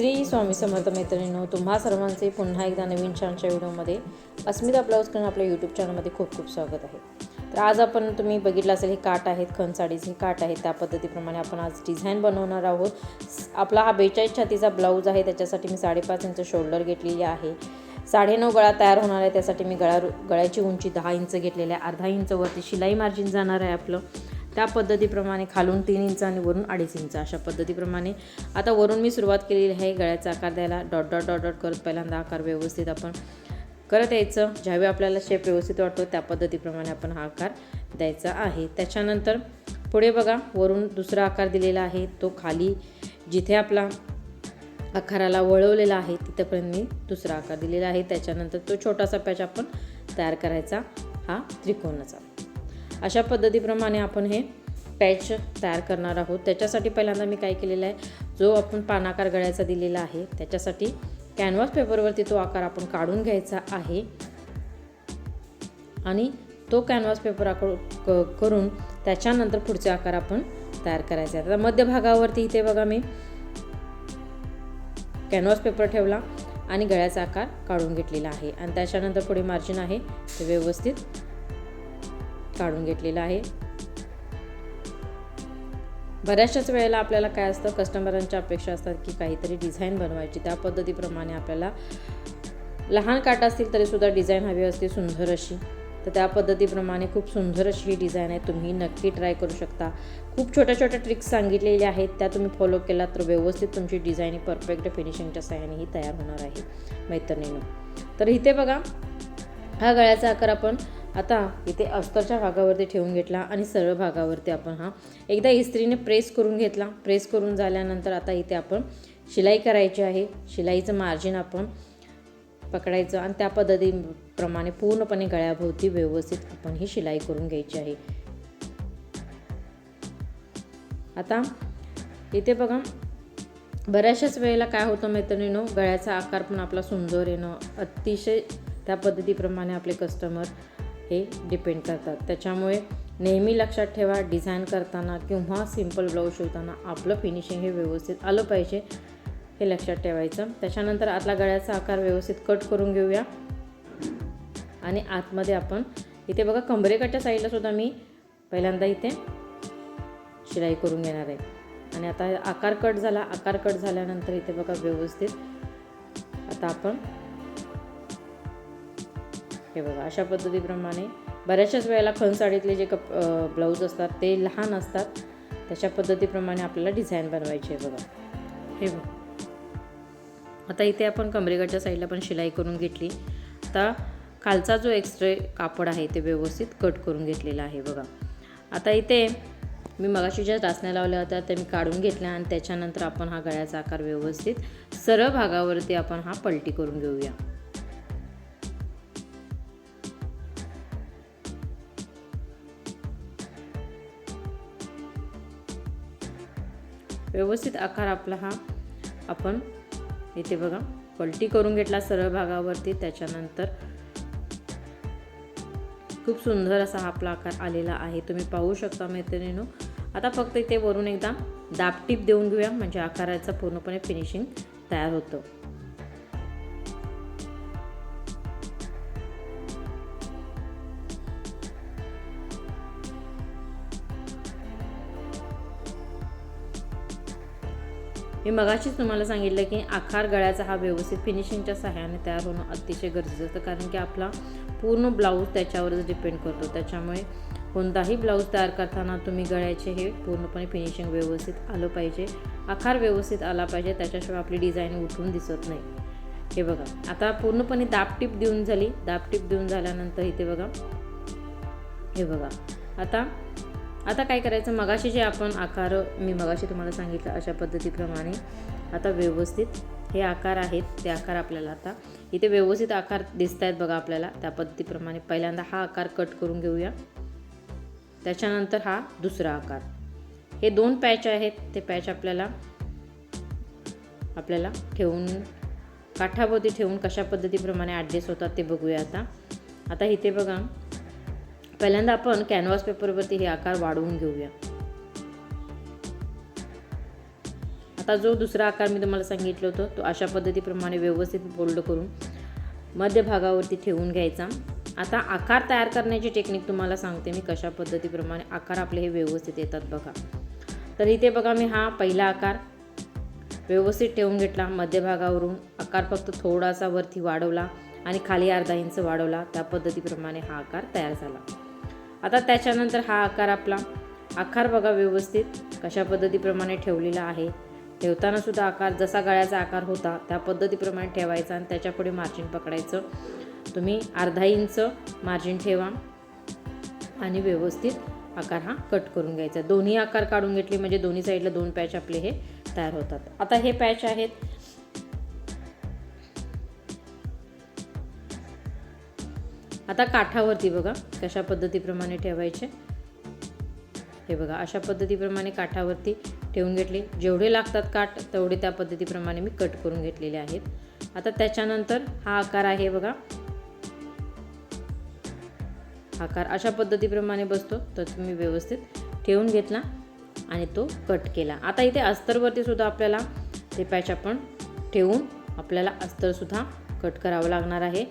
श्री स्वामी समर्थ मैत्रिणींनो तुम्हा सर्वांचे पुन्हा एकदा नवीन छानच्या व्हिडिओमध्ये अस्मिता ब्लाऊजकडून आपल्या यूट्यूब चॅनलमध्ये खूप खूप स्वागत आहे. तर आज आपण तुम्ही बघितलं असेल हे काट आहेत खण साडीचे काट आहेत. त्या पद्धतीप्रमाणे आपण आज डिझाईन बनवणार आहोत. आपला हा बेचाळीस छातीचा ब्लाऊज आहे त्याच्यासाठी मी साडेपाच इंच शोल्डर घेतलेली आहे. साडेनऊ गळा तयार होणार आहे त्यासाठी मी गळा गळ्याची उंची दहा इंच घेतलेली आहे. अर्धा इंचवरती शिलाई मार्जिन जाणार आहे आपलं. त्या पद्धतीप्रमाणे खालून तीन इंच आणि वरून अडीच इंच अशा पद्धतीप्रमाणे. आता वरून मी सुरुवात केलेली आहे गळ्याचा आकार द्यायला. डॉट डॉट डॉट डॉट करत पहिल्यांदा आकार व्यवस्थित आपण करत यायचं. ज्यावेळी आपल्याला शेप व्यवस्थित वाटतो त्या पद्धतीप्रमाणे आपण हा आकार द्यायचा आहे. त्याच्यानंतर पुढे बघा वरून दुसरा आकार दिलेला आहे. तो खाली जिथे आपला आकाराला वळवलेला आहे तिथंपर्यंत मी दुसरा आकार दिलेला आहे. त्याच्यानंतर तो छोटासा पॅच आपण तयार करायचा हा त्रिकोणाचा. अशा पद्धतीप्रमाणे आपण हे पॅच तयार करणार आहोत. त्याच्यासाठी पहिल्यांदा मी काय केलेलं आहे जो आपण पानाकार गळ्याचा दिलेला आहे त्याच्यासाठी कॅनव्हास पेपरवरती तो आकार आपण काढून घ्यायचा आहे. आणि तो कॅनव्हास पेपर आकार क करून त्याच्यानंतर पुढचे आकार आपण तयार करायचे आहेत. आता मध्यभागावरती इथे बघा मी कॅनव्हास पेपर ठेवला आणि गळ्याचा आकार काढून घेतलेला आहे. आणि त्याच्यानंतर पुढे मार्जिन आहे ते व्यवस्थित काढून घेतलेला आहे. बऱ्याचशाच वेळेला आपल्याला काय असतं कस्टमरांच्या अपेक्षा असतात की काहीतरी डिझाईन बनवायची. त्या पद्धतीप्रमाणे आपल्याला लहान काट असतील तरीसुद्धा डिझाईन हवी असते सुंदर अशी. तर त्या पद्धतीप्रमाणे खूप सुंदर अशी ही डिझाईन आहे. तुम्ही नक्की ट्राय करू शकता. खूप छोट्या छोट्या ट्रिक्स सांगितलेल्या आहेत. त्या तुम्ही फॉलो केलात तर व्यवस्थित तुमची डिझाईन ही परफेक्ट फिनिशिंगच्या सहाय्यानेही तयार होणार आहे मैत्रिणीनं. तर इथे बघा हा गळ्याचा आकार आपण आता इथे अस्तरच्या भागावरती ठेवून घेतला आणि सरळ भागावरती आपण हा एकदा इस्त्रीने प्रेस करून घेतला. प्रेस करून झाल्यानंतर आता इथे आपण शिलाई करायची आहे. शिलाईचं मार्जिन आपण पकडायचं आणि त्या पद्धतीप्रमाणे पूर्णपणे गळ्याभोवती व्यवस्थित आपण ही शिलाई करून घ्यायची आहे. आता इथे बघा बऱ्याचशाच वेळेला काय होतं मैत्रिणीनो गळ्याचा आकार पण आपला सुंदर येणं अतिशय त्या पद्धतीप्रमाणे आपले कस्टमर हे डिपेंड करतात. त्याच्यामुळे नेहमी लक्षात ठेवा डिझाईन करताना किंवा सिंपल ब्लाऊज शिवताना आपलं फिनिशिंग हे व्यवस्थित आलं पाहिजे हे लक्षात ठेवायचं. त्याच्यानंतर आतला गळ्याचा आकार व्यवस्थित कट करून घेऊया. आणि आतमध्ये आपण इथे बघा कंबरेकडच्या साईडला सुद्धा मी पहिल्यांदा इथे शिलाई करून घेणार आहे. आणि आता आकार कट झाला आकार कट झाल्यानंतर इथे बघा व्यवस्थित आता आपण हे बघा अशा पद्धतीप्रमाणे बऱ्याचशाच वेळेला खण साडीतले जे कप ब्लाऊज असतात ते लहान असतात. त्याच्या पद्धतीप्रमाणे आपल्याला डिझाईन बनवायची आहे बघा. हे बघा. आता इथे आपण कमरेकडच्या साईडला पण शिलाई करून घेतली. आता खालचा जो एक्स्ट्रे कापड आहे ते व्यवस्थित कट करून घेतलेला आहे बघा. आता इथे मी मगाशी ज्या टाचण्या लावल्या होत्या त्या मी काढून घेतल्या आणि त्याच्यानंतर आपण हा गळ्याचा आकार व्यवस्थित सरळ भागावरती आपण हा पलटी करून घेऊया. व्यवस्थित आकार आपला हा. आपण इथे बघा पलटी करून घेतला सरळ भागावरती त्याच्यानंतर खूप सुंदर असा हा आपला आकार आलेला आहे. तुम्ही पाहू शकता मैत्रिणीनो. आता फक्त इथे वरून एकदा दाबटीप देऊन घेऊया म्हणजे आकाराचं पूर्णपणे फिनिशिंग तयार होतं. मी मगाशीच तुम्हाला सांगितलं की आखार गळ्याचा हा व्यवस्थित फिनिशिंगच्या सहाय्याने तयार होणं अतिशय गरजेचं असतं. कारण की आपला पूर्ण ब्लाऊज त्याच्यावरच डिपेंड करतो. त्याच्यामुळे कोणताही ब्लाऊज तयार करताना तुम्ही गळ्याचे हे पूर्णपणे फिनिशिंग व्यवस्थित आलं पाहिजे. आकार व्यवस्थित आला पाहिजे. त्याच्याशिवाय आपली डिझाईन उठून दिसत नाही. हे बघा. आता पूर्णपणे दाबटीप देऊन झाली. दाबटीप देऊन झाल्यानंतर इथे बघा. हे बघा. आता आता काय करायचं? मगाशी जे आपण आकार मी मगाशी तुम्हाला सांगितलं अशा पद्धतीप्रमाणे आता व्यवस्थित हे आकार आहेत ते आकार आपल्याला आता इथे व्यवस्थित आकार दिसत आहेत बघा आपल्याला. त्या पद्धतीप्रमाणे पहिल्यांदा हा आकार कट करून घेऊया. त्याच्यानंतर हा दुसरा आकार. हे दोन पॅच आहेत ते पॅच आपल्याला आपल्याला ठेवून काठाभोवती ठेवून कशा पद्धतीप्रमाणे ॲडजस्ट होतात ते बघूया आता. आता इथे बघा पहिल्यांदा आपण कॅनव्हास पेपरवरती हे आकार वाढवून घेऊया. आता जो दुसरा आकार मी तुम्हाला सांगितलं होतं तो अशा पद्धतीप्रमाणे व्यवस्थित फोल्ड करून मध्यभागावरती ठेवून घ्यायचा. आता आकार तयार करण्याची टेक्निक तुम्हाला सांगते मी कशा पद्धतीप्रमाणे आकार आपले हे व्यवस्थित येतात बघा. तर इथे बघा मी हा पहिला आकार व्यवस्थित ठेवून घेतला मध्यभागावरून आकार फक्त थोडासा वरती वाढवला आणि खाली अर्धा इंच वाढवला. त्या पद्धतीप्रमाणे हा आकार तयार झाला. आता त्याच्यानंतर हा आकार आपला आकार बघा व्यवस्थित. कशा पद्धतीप्रमाणे ठेवलेला आहे. ठेवताना सुद्धा आकार जसा गळ्याचा आकार होता त्या पद्धतीप्रमाणे ठेवायचा आणि त्याच्यापुढे मार्जिन पकडायचं. तुम्ही अर्धा इंच मार्जिन ठेवा आणि व्यवस्थित आकार हा कट करून घ्यायचा. दोन्ही आकार काढून घेतले म्हणजे दोन्ही साईडला दोन पॅच आपले हे तयार होतात. आता हे पॅच आहेत. आता काठावरती बघा कशा पद्धतीप्रमाणे ठेवायचे. हे बघा अशा पद्धतीप्रमाणे काठावरती ठेवून घेतले. जेवढे लागतात काठ तेवढे त्या पद्धतीप्रमाणे मी कट करून घेतलेले आहेत. आता त्याच्यानंतर हा आकार आहे बघा. आकार अशा पद्धतीप्रमाणे बसतो तर तुम्ही व्यवस्थित ठेवून घेतला आणि तो कट केला. आता इथे अस्तरवरती सुद्धा आपल्याला ते पॅच आपण ठेवून आपल्याला अस्तरसुद्धा कट करावं लागणार आहे.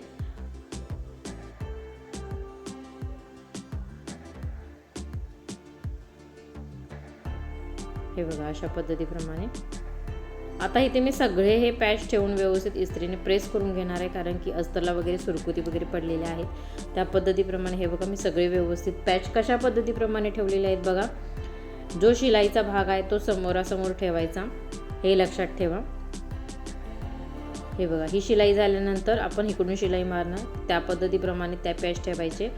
हे बघा अशा पद्धतीप्रमाणे. आता इथे मी सगळे हे पॅच ठेवून व्यवस्थित इस्त्रीने प्रेस करून घेणार आहे कारण की अस्तरला वगैरे सुरकुती वगैरे पडलेल्या आहेत त्या पद्धतीप्रमाणे हे बघा मी सगळे व्यवस्थित पॅच कशा पद्धतीप्रमाणे ठेवलेले आहेत बघा. जो शिलाईचा भाग आहे तो समोरासमोर ठेवायचा. हे लक्षात ठेवा. हे बघा ही शिलाई झाल्यानंतर आपण इकडून शिलाई मारणार. त्या पद्धतीप्रमाणे त्या पॅच ठेवायचे.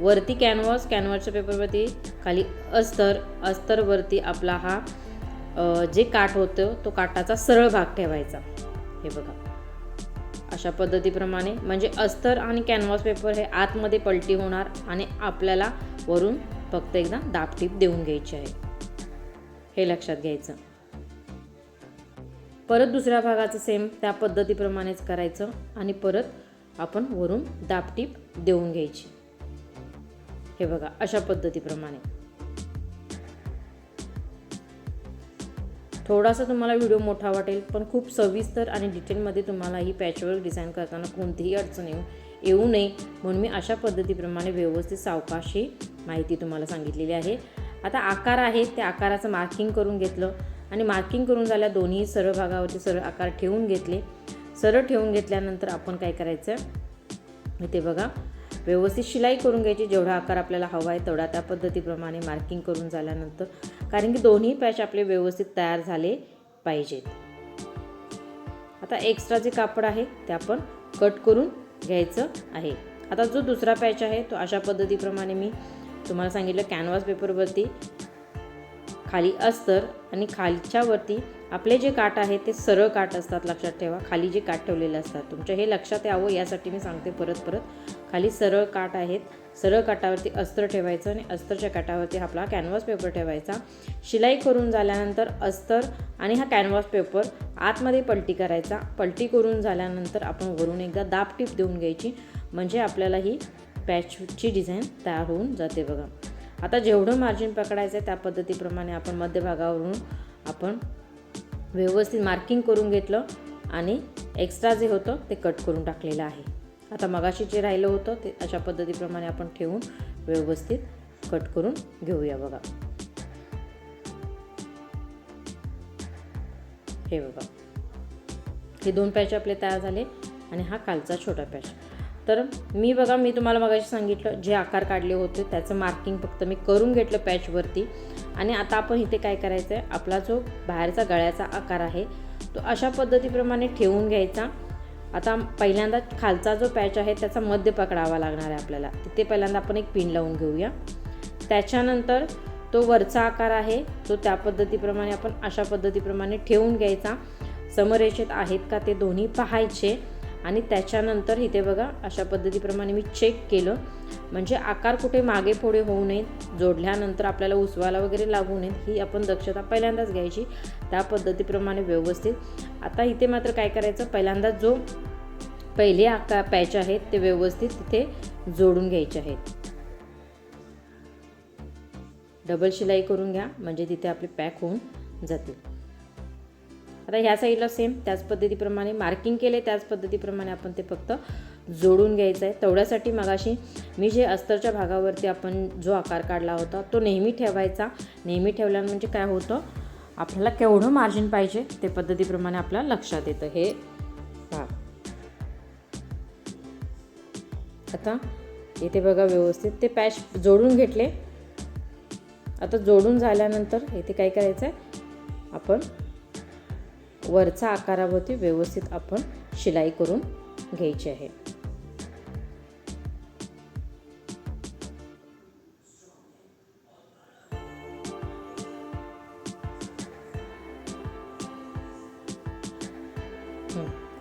वरती कॅनव्हास कॅनव्हासच्या पेपरवरती खाली अस्तर अस्तरवरती आपला हा जे काठ होतं तो काठाचा सरळ भाग ठेवायचा. हे बघा. अशा पद्धतीप्रमाणे म्हणजे अस्तर आणि कॅनव्हास पेपर हे आतमध्ये पलटी होणार आणि आपल्याला वरून फक्त एकदा दाबटीप देऊन घ्यायची आहे. हे लक्षात घ्यायचं. परत दुसऱ्या भागाचं सेम त्या पद्धतीप्रमाणेच करायचं आणि परत आपण वरून दाबटीप देऊन घ्यायची. हे बघा अशा पद्धतीप्रमाणे. थोडासा तुम्हाला व्हिडिओ मोठा वाटेल पण खूप सविस्तर आणि डिटेलमध्ये तुम्हाला ही पॅचवर्क डिझाईन करताना कोणतीही अडचण येऊ येऊ नये म्हणून मी अशा पद्धतीप्रमाणे व्यवस्थित सावकाशी माहिती तुम्हाला सांगितलेली आहे. आता आकार आहे त्या आकाराचं मार्किंग करून घेतलं आणि मार्किंग करून झाल्या दोन्ही सरळ भागावरती सरळ आकार ठेवून घेतले. सरळ ठेवून घेतल्यानंतर आपण काय करायचं? इथे बघा व्यवस्थित शिलाई करून घ्यायची जेवढा आकार आपल्याला हवा आहे तेवढा त्या पद्धतीप्रमाणे मार्किंग करून झाल्यानंतर कारण की दोन्ही पॅच आपले व्यवस्थित तयार झाले पाहिजेत. आता एक्स्ट्रा जे कापड आहे ते आपण कट करून घ्यायचं आहे. आता जो दुसरा पॅच आहे तो अशा पद्धतीप्रमाणे मी तुम्हाला सांगितलं कॅनव्हास पेपरवरती खाली अस्तर आणि खालच्यावरती आपले जे काठ आहे ते सरळ काठ असतात लक्षात ठेवा. खाली जे काठ ठेवलेले असतात. तुमच्या हे लक्षात यावं यासाठी मी सांगते परत परत. खाली सरळ काठ आहेत. सरळ काठावरती अस्तर ठेवायचं आणि अस्तरच्या काठावरती आपला कॅनव्हास पेपर ठेवायचा. शिलाई करून झाल्यानंतर अस्तर आणि हा कॅनव्हास पेपर आतमध्ये पलटी करायचा. पलटी करून झाल्यानंतर आपण वरून एकदा दाब टीप देऊन घ्यायची. म्हणजे आपल्याला ही पॅचची डिझाईन तयार होऊन जाते बघा. आता जेवढं मार्जिन पकडायचं आहे त्या पद्धतीप्रमाणे आपण मध्यभागावरून आपण व्यवस्थित मार्किंग करून घेतलं आणि एक्स्ट्रा जे होतं ते कट करून टाकलेलं आहे. आता मगाशी जे राहिलं होतं ते अशा पद्धतीप्रमाणे आपण ठेवून व्यवस्थित कट करून घेऊया बघा. हे बघा. हे दोन पॅच आपले तयार झाले आणि हा कालचा छोटा पॅच तर मी बघा मी तुम्हाला मगाशी सांगितलं जे आकार काढले होते त्याचं मार्किंग फक्त मी करून घेतलं पॅचवरती आणि आता आपण इथे काय करायचं आहे आपला जो बाहेरचा गळ्याचा आकार आहे तो अशा पद्धतीप्रमाणे ठेवून घ्यायचा. आता पहिल्यांदा खालचा जो पॅच आहे त्याचा मध्य पकडावा लागणार आहे आपल्याला. तिथे पहिल्यांदा आपण एक पिन लावून घेऊया. त्याच्यानंतर तो वरचा आकार आहे तो त्या पद्धतीप्रमाणे आपण अशा पद्धतीप्रमाणे ठेवून घ्यायचा. समरेषेत आहेत का ते दोन्ही पाहायचे. आणि त्याच्यानंतर इथे बघा अशा पद्धतीप्रमाणे मी चेक केलं. म्हणजे आकार कुठे मागे पुढे होऊ नयेत जोडल्यानंतर आपल्याला उसवायला वगैरे लागू नयेत ही आपण दक्षता पहिल्यांदाच घ्यायची त्या पद्धतीप्रमाणे व्यवस्थित. आता इथे मात्र काय करायचं पहिल्यांदा जो पहिले आकार पॅच आहेत ते व्यवस्थित तिथे जोडून घ्यायचे आहेत. डबल शिलाई करून घ्या म्हणजे तिथे आपले पॅक होऊन जातील. आता ह्या साईडला सेम त्याच पद्धतीप्रमाणे मार्किंग केले त्याच पद्धतीप्रमाणे आपण ते फक्त जोडून घ्यायचं आहे. तेवढ्यासाठी मगाशी मी जे अस्तरच्या भागावरती आपण जो आकार काढला होता तो नेहमी ठेवायचा. नेहमी ठेवल्यानं म्हणजे काय होतं आपल्याला केवढं मार्जिन पाहिजे ते पद्धतीप्रमाणे आपल्या लक्षात येतं. हे हा आता इथे बघा व्यवस्थित ते पॅच जोडून घेतले. आता जोडून झाल्यानंतर इथे काय करायचं आहे आपण वरचा आकारावरती व्यवस्थित आपण शिलाई करून घ्यायची आहे.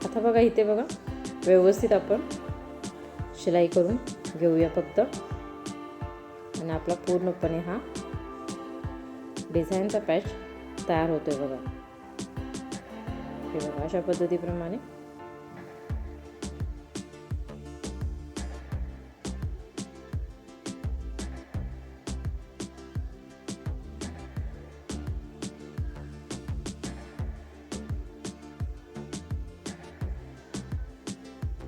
आता बघा इथे बघा व्यवस्थित आपण शिलाई करून घेऊया फक्त. आणि आपला पूर्णपणे हा डिझाईनचा पॅच तयार होतोय बघा. हे बघा अशा पद्धतीप्रमाणे.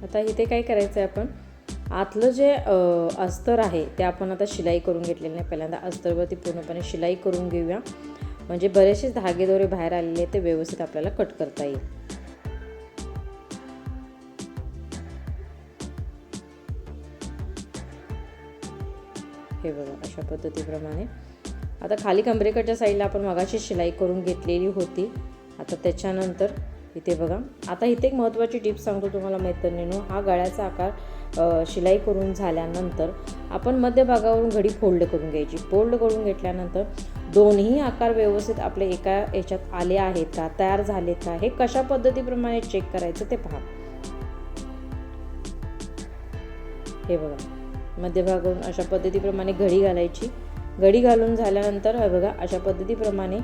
आता इथे काय करायचं आहे आपण? आतलं जे अस्तर आहे ते आपण आता शिलाई करून घेतलेलं नाही. पहिल्यांदा अस्तरवरती पूर्णपणे शिलाई करून घेऊया. म्हणजे बरेचसे धागेदोरे बाहेर आलेले ते व्यवस्थित आपल्याला कट करता येईल. हे बघा अशा पद्धतीप्रमाणे. आता खाली कमरेकडच्या साईडला आपण मगाशी शिलाई करून घेतलेली होती. आता त्याच्यानंतर इथे बघा. आता इथे एक महत्त्वाची टिप्स सांगतो तुम्हाला मैत्रिणीनो. हा गळ्याचा आकार शिलाई करून झाल्यानंतर आपण मध्यभागावरून घडी फोल्ड करून घ्यायची. फोल्ड करून घेतल्यानंतर दोन्ही आकार व्यवस्थित आपले एका याच्यात आले आहेत का तयार झालेत का हे कशा पद्धतीप्रमाणे चेक करायचं ते पहा. हे बघा मध्यभागून अशा पद्धतीप्रमाणे घडी घालायची. घडी घालून झाल्यानंतर हे बघा अशा पद्धतीप्रमाणे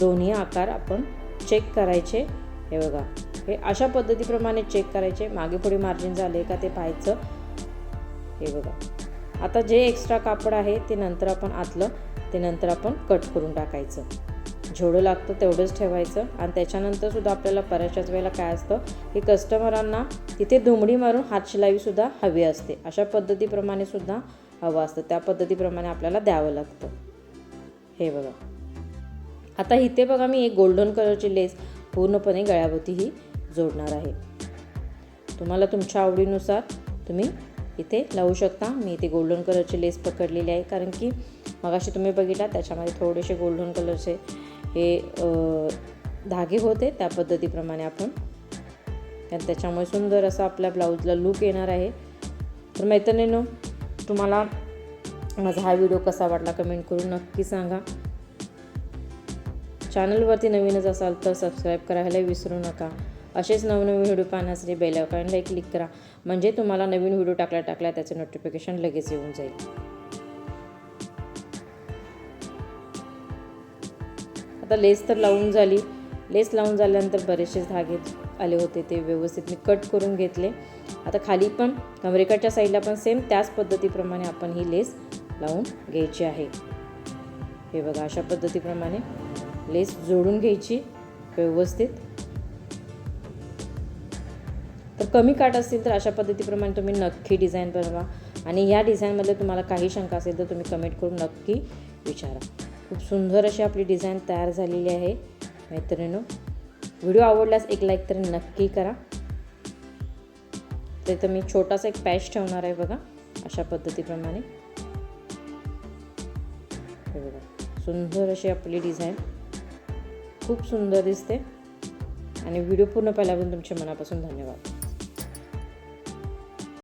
दोन्ही आकार आपण चेक करायचे. हे बघा हे अशा पद्धतीप्रमाणे चेक करायचे. मागे पुढे मार्जिन झाले का ते पाहायचं. हे बघा आता जे एक्स्ट्रा कापड आहे ते नंतर आपण आतलं ते नंतर आपण कट करून टाकायचं. जेवढं लागतं तेवढंच ठेवायचं आणि त्याच्यानंतर सुद्धा आपल्याला बऱ्याचशाच वेळेला काय असतं की कस्टमरांना तिथे धुमडी मारून हातशिलाईसुद्धा हवी असते. अशा पद्धतीप्रमाणे सुद्धा हवं असतं. त्या पद्धतीप्रमाणे आपल्याला द्यावं लागतं. हे बघा. आता इथे बघा मी एक गोल्डन कलरची लेस पूर्णपणे गळ्याभोवती ही जोडणार आहे. तुम्हाला तुमच्या आवडीनुसार तुम्ही इथे लावू शकता. मी इथे गोल्डन कलरची लेस पकडलेली आहे कारण की मगाशी तुम्ही बघितला त्याच्यामध्ये थोडेसे गोल्डन कलरचे हे धागे होते त्या पद्धतीप्रमाणे आपण. कारण त्याच्यामुळे सुंदर असा आपल्या ब्लाऊजला लूक येणार आहे. तर मैत्रिणीनो तुम्हाला माझा हा व्हिडिओ कसा वाटला कमेंट करून नक्की सांगा. चॅनलवरती नवीनच असाल तर सबस्क्राईब करायला विसरू नका. असेच नवनवीन व्हिडिओ पाहण्यासाठी बेल आयकॉनला क्लिक करा. म्हणजे तुम्हाला नवीन व्हिडिओ टाकल्या टाकल्या त्याचे नोटिफिकेशन लगेच येऊन जाईल. आता लेस तर लावून झाली. लेस लावून झाल्यानंतर बरेचसे धागे आले होते ते व्यवस्थित मी कट करून घेतले. आता खाली पण कमरेकडच्या साईडला पण सेम त्याच पद्धतीप्रमाणे आपण ही लेस लावून घ्यायची आहे. हे बघा अशा पद्धतीप्रमाणे लेस जोडून घ्यायची व्यवस्थित. तर कमी काट असतील तर अशा पद्धतीप्रमाणे तुम्ही नक्की डिझाईन बनवा. आणि या डिझाईनमध्ये तुम्हाला काही शंका असेल तर तुम्ही कमेंट करून नक्की विचारा. खूप सुंदर अशी आपली डिझाईन तयार झालेली आहे मैत्रिणीनो. व्हिडिओ आवडल्यास एक लाईक तर नक्की करा. ते तर मी छोटासा एक पॅच ठेवणार आहे बघा अशा पद्धतीप्रमाणे. हे बघा सुंदर अशी आपली डिझाईन. खूप सुंदर दिसते. आणि व्हिडिओ पूर्ण पाहिल्याबद्दल तुमच्या मनापासून धन्यवाद.